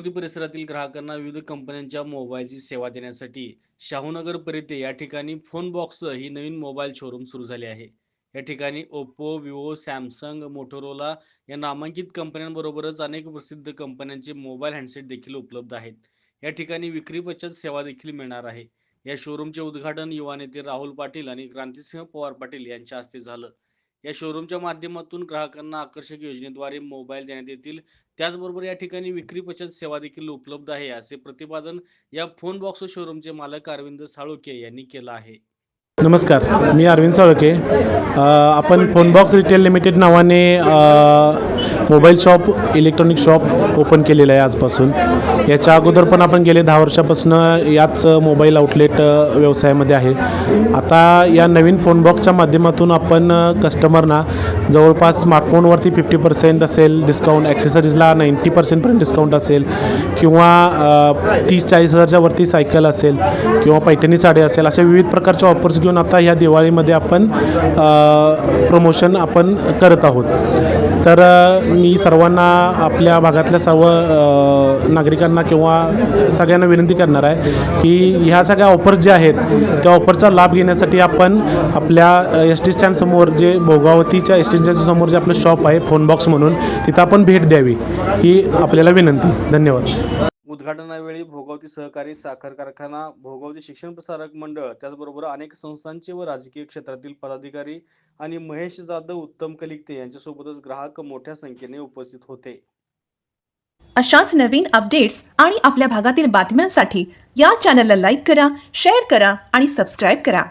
अमरावती परिसरातील ग्राहकांना विविध कंपन्यांच्या मोबाईलची सेवा देण्यासाठी शाहूनगर परिते या ठिकाणी फोन बॉक्स ही नवीन मोबाईल शोरूम सुरू झाले आहे. या ठिकाणी ओप्पो विवो सॅमसंग मोटोरोला या नामांकित कंपन्यांबरोबरच अनेक प्रसिद्ध कंपन्यांचे मोबाईल हँडसेट देखील उपलब्ध आहेत. या ठिकाणी विक्री बचत सेवा देखील मिळणार आहे. या शोरूमचे उद्घाटन युवा नेते राहुल पाटील आणि क्रांतिसिंह पवार पाटील यांच्या हस्ते झालं. या शोरूमच्या माध्यमातून ग्राहकांना आकर्षक योजनेद्वारे मोबाईल देण्यात येतील. त्याचबरोबर या ठिकाणी विक्री बचत सेवा देखील उपलब्ध आहे असे प्रतिपादन या फोन बॉक्स शोरूमचे मालक अरविंद साळुके यांनी केलं आहे. नमस्कार मी अरविंद साळके आपण फोनबॉक्स रिटेल लिमिटेड नावाने mobile shop electronic shop open केलेलं आहे आजपासून. याच्या अगोदर पण आपण गेले दहा वर्षापासून याच मोबाईल आउटलेट व्यवसायामध्ये आहे. आता या नवीन फोनबॉक्सच्या माध्यमातून आपण कस्टमरना जवळपास स्मार्टफोनवरती फिफ्टी पर्सेंट असेल डिस्काउंट ॲक्सेसरीजला नाईंटी पर्सेंटपर्यंत डिस्काउंट असेल किंवा तीस चाळीस हजारच्या वरती सायकल असेल किंवा पैठणी साडी असेल अशा विविध प्रकारच्या ऑफर्स घेऊन आता ह्या दिवाळीमध्ये आपण प्रमोशन आपण करत आहोत. तर मी सर्वांना आपल्या भागातल्या सर्व नागरिकांना किंवा सगळ्यांना विनंती करणार आहे की ह्या सगळ्या ऑफर्स ज्या आहेत त्या ऑफरचा लाभ घेण्यासाठी आपण आपल्या एस टी स्टँडसमोर जे भोगावतीच्या एस टी स्टँडसमोर जे आपलं शॉप आहे फोन बॉक्स म्हणून तिथं आपण भेट द्यावी ही आपल्याला विनंती. धन्यवाद. उद्घाटनावेळी भोगावती सहकारी साखर कारखाना भोगावती शिक्षण प्रसारक मंडळ त्याचबरोबर अनेक संस्थांचे व राजकीय क्षेत्रातील पदाधिकारी आणि महेश जाधव उत्तम कलिकते यांच्यासोबतच ग्राहक मोठ्या संख्येने उपस्थित होते. अशाच नवीन अपडेट्स आणि आपल्या भागातील बातम्यांसाठी या चॅनलला लाईक करा शेअर करा आणि सबस्क्राईब करा.